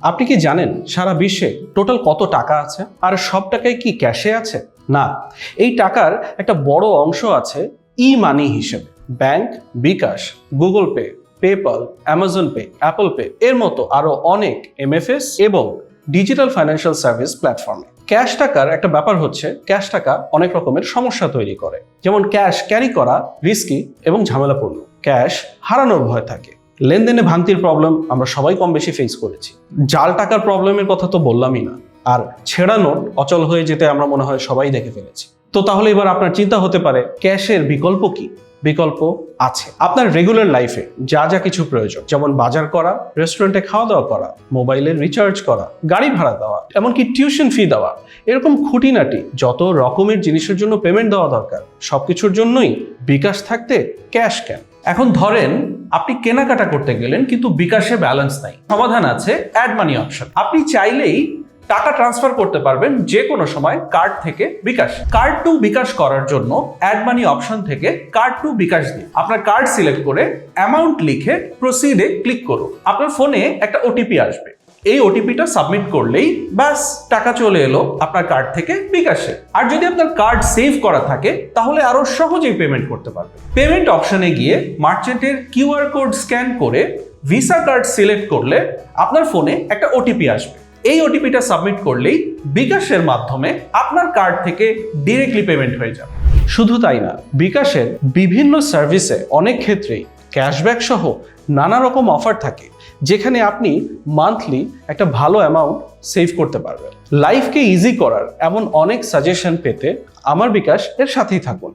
আপনি কি জানেন সারা বিশ্বে টোটাল কত টাকা আছে? আর সব টাকায় কি ক্যাশে আছে? না, এই টাকার একটা বড় অংশ আছে ই মানি হিসেবে। Bank, bKash, Google pay PayPal Amazon pay, Apple pay, এর মতো আরও অনেক এমএফএস এবং ডিজিটাল ফাইন্যান্সিয়াল সার্ভিস প্ল্যাটফর্মে। ক্যাশ টাকার একটা ব্যাপার হচ্ছে, ক্যাশ টাকা অনেক রকমের সমস্যা তৈরি করে। যেমন ক্যাশ ক্যারি করা রিস্কি এবং ঝামেলাপূর্ণ। ক্যাশ হারানোর ভয় থাকে। লেনদেনে ভাঙতির প্রবলেম আমরা সবাই কম বেশি ফেস করেছি। জাল টাকার প্রবলেমের কথা তো বললামই না। আর ছেঁড়া নোট অচল হয়ে যেতে আমরা মনে হয় সবাই দেখে ফেলেছি। তো তাহলে এবার আপনার চিন্তা হতে পারে ক্যাশের বিকল্প কি? বিকল্প আছে। আপনার রেগুলার লাইফে যা যা কিছু প্রয়োজন, যেমন বাজার করা রেস্টুরেন্টে খাওয়া দাওয়া করা মোবাইলের রিচার্জ করা, গাড়ি ভাড়া দেওয়া, এমনকি টিউশন ফি দেওয়া, এরকম খুঁটিনাটি যত রকমের জিনিসের জন্য পেমেন্ট দেওয়া দরকার, সবকিছুর জন্যই বিকাশ থাকতে ক্যাশ কেন? এখন ধরেন আপনি কেনাকাটা করতে গেলেন, কিন্তু বিকাশে ব্যালেন্স নাই। সমাধান আছে অ্যাড মানি অপশন আপনি চাইলেই টাকা ট্রান্সফার করতে পারবেন যে কোনো সময় কার্ড থেকে বিকাশ। কার্ড টু বিকাশ করার জন্য অ্যাড মানি অপশন থেকে কার্ড টু বিকাশ দিন। আপনার কার্ড সিলেক্ট করে অ্যামাউন্ট লিখে প্রসিডে ক্লিক করুন। আপনার ফোনে একটা ওটিপি আসবে। এই ওটিপিটা সাবমিট করলেই ব্যাস, টাকা চলে এলো আপনার কার্ড থেকে বিকাশে। আর যদি আপনার কার্ড সেভ করা থাকে, তাহলে আরও সহজেই পেমেন্ট করতে পারবেন। পেমেন্ট অপশনে গিয়ে মার্চেন্টের কিউআর কোড স্ক্যান করে ভিসা কার্ড সিলেক্ট করলে আপনার ফোনে একটা ওটিপি আসবে। এই ওটিপিটা সাবমিট করলেই বিকাশের মাধ্যমে আপনার কার্ড থেকে ডিরেক্টলি পেমেন্ট হয়ে যাবে। শুধু তাই না, বিকাশের বিভিন্ন সার্ভিসে অনেক ক্ষেত্রেই ক্যাশব্যাক সহ নানা রকম অফার থাকে, যেখানে আপনি মান্থলি একটা ভালো অ্যামাউন্ট সেভ করতে পারবেন। লাইফকে ইজি করার এমন অনেক সাজেশন পেতে আমার বিকাশ এর সাথেই থাকুন।